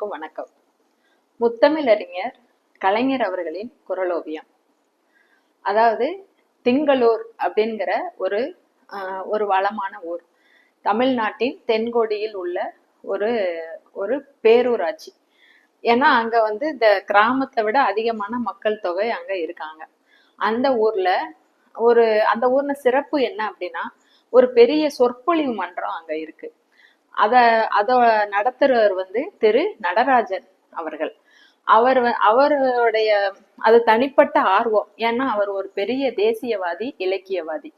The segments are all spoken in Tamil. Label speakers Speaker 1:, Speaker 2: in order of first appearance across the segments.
Speaker 1: அனைவருக்கும் வணக்கம். முத்தமிழறிஞர் கலைஞர் அவர்களின் குரலோவியம். அதாவது திங்களூர் அப்படிங்கிற ஒரு ஒரு வளமான ஊர். தமிழ்நாட்டின் தென்கோடியில் உள்ள ஒரு ஒரு பேரூராட்சி. ஏன்னா அங்க வந்து இந்த கிராமத்தை விட அதிகமான மக்கள் தொகை அங்க இருக்காங்க. அந்த ஊர்ல ஒரு அந்த ஊர்ல சிறப்பு என்ன அப்படின்னா ஒரு பெரிய சொற்பொழிவு மன்றம் அங்க இருக்கு. அத அத நடத்துறவர் வந்து திரு நடராஜன் அவர்கள். அவர் அவருடைய அது தனிப்பட்ட ஆர்வம். ஏன்னா அவர் ஒரு பெரிய தேசியவாதி இலக்கியவாதி.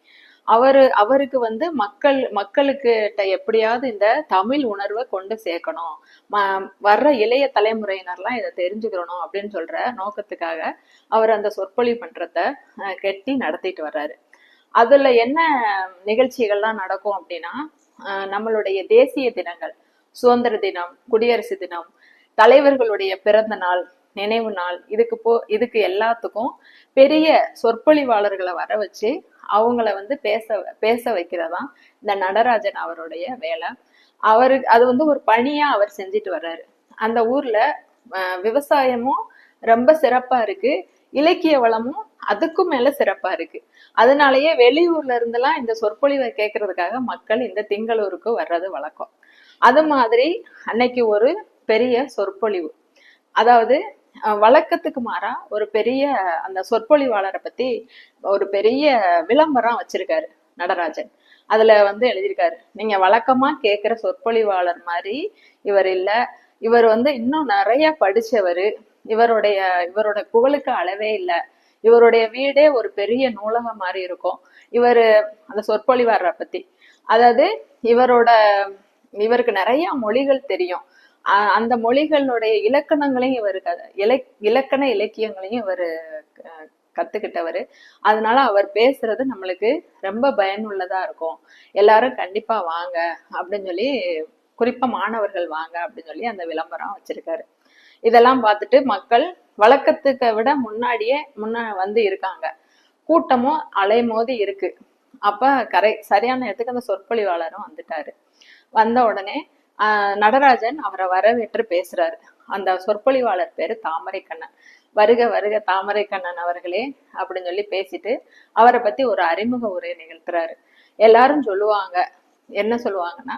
Speaker 1: அவரு அவருக்கு வந்து மக்கள் மக்களுக்கு எப்படியாவது இந்த தமிழ் உணர்வை கொண்டு சேர்க்கணும். வர்ற இளைய தலைமுறையினர்லாம் இதை தெரிஞ்சுக்கிறணும் அப்படின்னு சொல்ற நோக்கத்துக்காக அவர் அந்த சொற்பொழிவு பண்றத அஹ், கெட்டி நடத்திட்டு வர்றாரு. அதுல என்ன நிகழ்ச்சிகள்லாம் நடக்கும் அப்படின்னா நம்மளுடைய தேசிய தினங்கள் சுதந்திர தினம் குடியரசு தினம் தலைவர்களுடைய பிறந்த நாள் நினைவு நாள் இதுக்கு போ இதுக்கு எல்லாத்துக்கும் பெரிய சொற்பொழிவாளர்களை வர வச்சு அவங்கள வந்து பேச பேச வைக்கிறதா இந்த நடராஜன் அவருடைய வேலை. அவரு அது வந்து ஒரு பணியா அவர் செஞ்சுட்டு வர்றாரு. அந்த ஊர்ல அஹ், விவசாயமும் ரொம்ப சிறப்பா இருக்கு. இலக்கிய வளமும் அதுக்கும் மேல சிறப்பா இருக்கு. அதனாலயே வெளியூர்ல இருந்தெல்லாம் இந்த சொற்பொழிவை கேட்கறதுக்காக மக்கள் இந்த திங்களூருக்கு வர்றது வழக்கம். அது மாதிரி அன்னைக்கு ஒரு பெரிய சொற்பொழிவு. அதாவது வழக்கத்துக்கு மாறா ஒரு பெரிய அந்த சொற்பொழிவாளரை பத்தி ஒரு பெரிய விளம்பரம் வச்சிருக்காரு நடராஜன். அதுல வந்து எழுதியிருக்காரு நீங்க வழக்கமா கேட்கிற சொற்பொழிவாளர் மாதிரி இவர் இல்ல. இவர் வந்து இன்னும் நிறைய படிச்சவர். இவருடைய இவரோட புகழுக்கு அளவே இல்லை. இவருடைய வீடே ஒரு பெரிய நூலகம் மாதிரி இருக்கும். இவர் அந்த சொற்பொழிவாரரை பத்தி. அதாவது இவரோட இவருக்கு நிறைய மொழிகள் தெரியும். அந்த மொழிகளுடைய இலக்கணங்களையும் இவர் இலை இலக்கண இலக்கியங்களையும் இவர் கத்துக்கிட்டவர். அதனால அவர் பேசுறது நம்மளுக்கு ரொம்ப பயனுள்ளதா இருக்கும். எல்லாரும் கண்டிப்பா வாங்க அப்படின்னு சொல்லி குறிப்பா மாணவர்கள் வாங்க அப்படின்னு சொல்லி அந்த விளம்பரம் வச்சிருக்காரு. இதெல்லாம் பார்த்துட்டு மக்கள் வழக்கத்துக்கு விட முன்னாடியே முன்ன வந்து இருக்காங்க. கூட்டமும் அலைமோதி இருக்கு. அப்ப கரை சரியான நேரத்துக்கு அந்த சொற்பொழிவாளரும் வந்துட்டாரு. வந்த உடனே ஆஹ், நடராஜன் அவரை வரவேற்று பேசுறாரு. அந்த சொற்பொழிவாளர் பேரு தாமரைக்கண்ணன். வருக வருக தாமரைக்கண்ணன் அவர்களே அப்படின்னு சொல்லி பேசிட்டு அவரை பத்தி ஒரு அறிமுக உரை நிகழ்த்துறாரு. எல்லாரும் சொல்லுவாங்க. என்ன சொல்லுவாங்கன்னா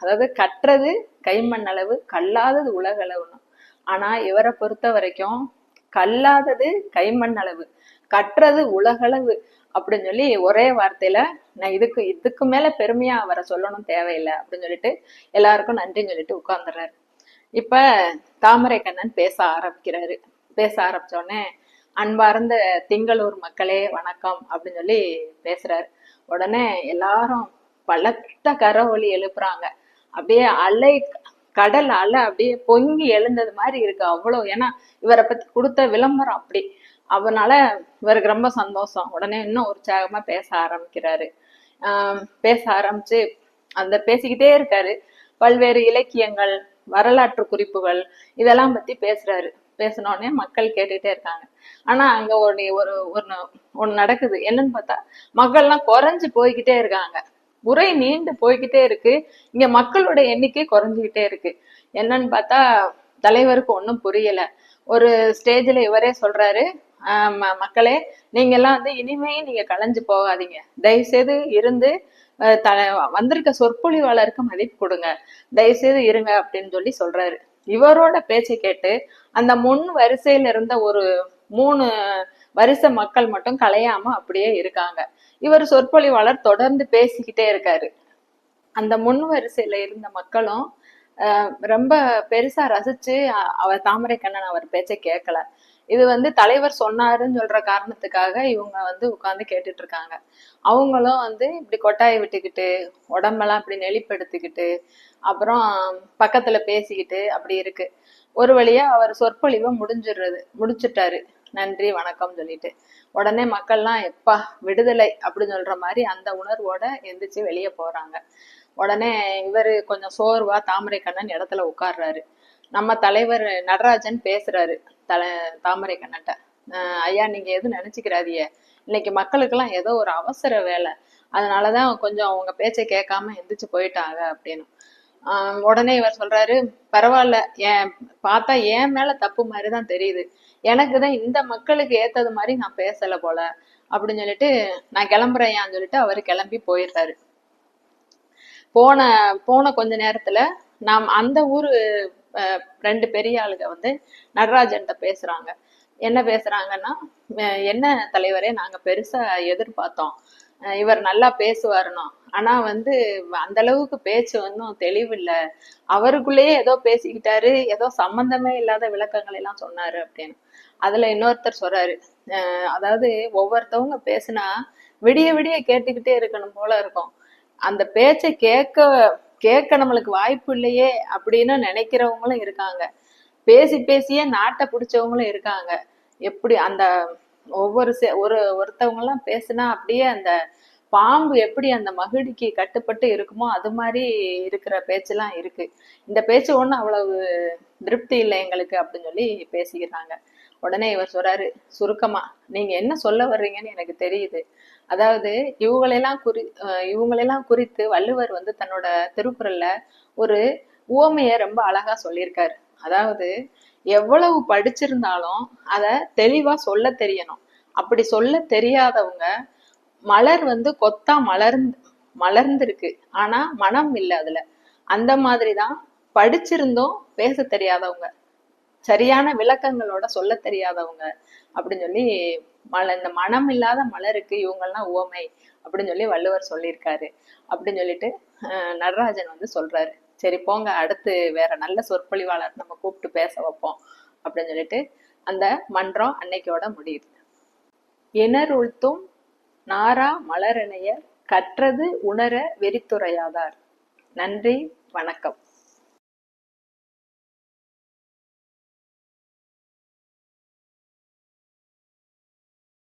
Speaker 1: அதாவது கற்றது கைமண்ணளவு கல்லாதது உலகளவுன்னு. ஆனா இவரை பொறுத்த வரைக்கும் கல்லாதது கைமண்ணளவு கற்றது உலகளவு அப்படின்னு சொல்லி ஒரே வார்த்தையில நான் இதுக்கு இதுக்கு மேல பெருமையா அவரை சொல்லணும் தேவையில்லை அப்படின்னு சொல்லிட்டு எல்லாருக்கும் நன்றின்னு சொல்லிட்டு உட்கார்ந்துடுறாரு. இப்ப தாமரை கண்ணன் பேச ஆரம்பிக்கிறாரு. பேச ஆரம்பிச்ச உடனே அன்பார்ந்த திங்களூர் மக்களே வணக்கம் அப்படின்னு சொல்லி பேசுறாரு. உடனே எல்லாரும் பலத்த கரவொலி எழுப்புறாங்க. அப்படியே அலை கடல் அலை அப்படியே பொங்கி எழுந்தது மாதிரி இருக்கு அவ்வளவு ஏன்னா இவரை பத்தி கொடுத்த விளம்பரம் அப்படி. அவனால இவருக்கு ரொம்ப சந்தோஷம். உடனே இன்னும் உற்சாகமா பேச ஆரம்பிக்கிறாரு. ஆஹ் பேச ஆரம்பிச்சு அந்த பேசிக்கிட்டே இருக்காரு. பல்வேறு இலக்கியங்கள் வரலாற்று குறிப்புகள் இதெல்லாம் பத்தி பேசுறாரு. பேசினோடனே மக்கள் கேட்டுட்டே இருக்காங்க. ஆனா அங்க ஒரு ஒரு ஒண்ணு ஒண்ணு நடக்குது. என்னன்னு பார்த்தா மக்கள்லாம் குறைஞ்சு போய்கிட்டே இருக்காங்க. உரை நீண்டு போய்கிட்டே இருக்கு. இங்க மக்களோட எண்ணிக்கை குறைஞ்சுக்கிட்டே இருக்கு. என்னன்னு பார்த்தா தலைவருக்கு ஒன்றும் புரியல. ஒரு ஸ்டேஜ்ல இவரே சொல்றாரு ஆஹ் மக்களே நீங்க எல்லாம் வந்து இனிமே நீங்க கலைஞ்சு போகாதீங்க. தயவு செய்து இருந்து த வந்திருக்க சொற்பொழிவாளருக்கு மதிப்பு கொடுங்க. தயவு செய்து இருங்க அப்படின்னு சொல்லி சொல்றாரு. இவரோட பேச்சை கேட்டு அந்த முன் வரிசையில இருந்த ஒரு மூணு வரிசை மக்கள் மட்டும் கலையாம அப்படியே இருக்காங்க. இவர் சொற்பொழிவாளர் தொடர்ந்து பேசிக்கிட்டே இருக்காரு. அந்த முன் வரிசையில இருந்த மக்களும் ரொம்ப பெருசா ரசிச்சு அவர் தாமரை கண்ணன் அவர் பேச்சை கேட்கல. இது வந்து தலைவர் சொன்னாருன்னு சொல்ற காரணத்துக்காக இவங்க வந்து உட்காந்து கேட்டுட்டு இருக்காங்க. அவங்களும் வந்து இப்படி கொட்டாயை விட்டுக்கிட்டு உடம்பெல்லாம் இப்படி நெளிப்படுத்திக்கிட்டு அப்புறம் பக்கத்துல பேசிக்கிட்டு அப்படி இருக்கு. ஒரு வழியா அவர் சொற்பொழிவை முடிஞ்சிடுறது முடிச்சிட்டாரு. நன்றி வணக்கம் சொல்லிட்டு. உடனே மக்கள்லாம் எப்பா விடுதலை அப்படின்னு சொல்ற மாதிரி அந்த உணர்வோட எந்திரிச்சு வெளியே போறாங்க. உடனே இவரு கொஞ்சம் சோர்வா தாமரை கண்ணன் இடத்துல உட்கார்றாரு. நம்ம தலைவர் நடராஜன் பேசுறாரு தலை தாமரை கண்ணன்ட்ட. ஐயா நீங்க எதுவும் நினைச்சுக்கிறாதிய இன்னைக்கு மக்களுக்கெல்லாம் ஏதோ ஒரு அவசர வேலை. அதனாலதான் கொஞ்சம் அவங்க பேச்சை கேட்காம எந்திரிச்சு போயிட்டாங்க அப்படின்னு. ஆஹ் உடனே இவர் சொல்றாரு பரவாயில்ல. ஏன் பார்த்தா என் மேல தப்பு மாதிரிதான் தெரியுது. எனக்கு தான் இந்த மக்களுக்கு ஏத்தது மாதிரி நான் பேசல போல. அப்படின்னு சொல்லிட்டு நான் கிளம்புறேன் சொல்லிட்டு அவரு கிளம்பி போயிடுறாரு. போன போன கொஞ்ச நேரத்துல நாம் அந்த ஊரு அஹ், ரெண்டு பெரிய ஆளுங்க வந்து நடராஜன்கிட்ட பேசுறாங்க. என்ன பேசுறாங்கன்னா அஹ், என்ன தலைவரே நாங்க பெருசா எதிர்பார்த்தோம். இவர் நல்லா பேசுவாருனோ. ஆனா வந்து அந்த அளவுக்கு பேச்சு ஒன்றும் தெளிவில்லை. அவருக்குள்ளேயே ஏதோ பேசிக்கிட்டாரு ஏதோ சம்பந்தமே இல்லாத விளக்கங்கள் எல்லாம் சொன்னாரு அப்படின்னு. அதுல இன்னொருத்தர் சொல்றாரு அஹ், அதாவது ஒவ்வொருத்தவங்க பேசுனா விடிய விடிய கேட்டுக்கிட்டே இருக்கணும் போல இருக்கும். அந்த பேச்சை கேட்க கேட்க நம்மளுக்கு வாய்ப்பு இல்லையே அப்படின்னு நினைக்கிறவங்களும் இருக்காங்க. பேசி பேசியே நாட்டை பிடிச்சவங்களும் இருக்காங்க. எப்படி அந்த ஒவ்வொரு ஒரு ஒருத்தவங்க எல்லாம் பேசுனா அப்படியே அந்த பாம்பு எப்படி அந்த மகிழிக்கு கட்டுப்பட்டு இருக்குமோ அது மாதிரி இருக்கிற பேச்செல்லாம் இருக்கு. இந்த பேச்சு ஒண்ணும் அவ்வளவு திருப்தி இல்லை எங்களுக்கு அப்படின்னு சொல்லி பேசிக்கிறாங்க. உடனே இவர் சொல்றாரு சுருக்கமா நீங்க என்ன சொல்ல வர்றீங்கன்னு எனக்கு தெரியுது. அதாவது இவங்களெல்லாம் குறி அஹ் இவங்களெல்லாம் குறித்து வள்ளுவர் வந்து தன்னோட திருக்குறள்ல ஒரு உவமைய ரொம்ப அழகா சொல்லியிருக்காரு. அதாவது எவ்வளவு படிச்சிருந்தாலும் அத தெளிவா சொல்ல தெரியணும். அப்படி சொல்ல தெரியாதவங்க மலர் வந்து கொத்தா மலர்ந்து மலர்ந்திருக்கு. ஆனா மனம் இல்லை அதுல. அந்த மாதிரிதான் படிச்சிருந்தும் பேச தெரியாதவங்க. சரியான விளக்கங்களோட சொல்ல தெரியாதவங்க. அப்படின்னு சொல்லி மல இந்த மனம் இல்லாத மலருக்கு இவங்கெல்லாம் உவமை அப்படின்னு சொல்லி வள்ளுவர் சொல்லியிருக்காரு. அப்படின்னு சொல்லிட்டு நடராஜன் வந்து சொல்றாரு. சரி போங்க அடுத்து வேற நல்ல சொற்பொழிவாளர் நம்ம கூப்பிட்டு பேச வைப்போம் அப்படின்னு சொல்லிட்டு அந்த மன்றம் அன்னைக்கோட முடியுது. இணர் உழ்த்தும் நாரா மலரணைய கற்றது உணர வெறித்துறையாதார். நன்றி வணக்கம்.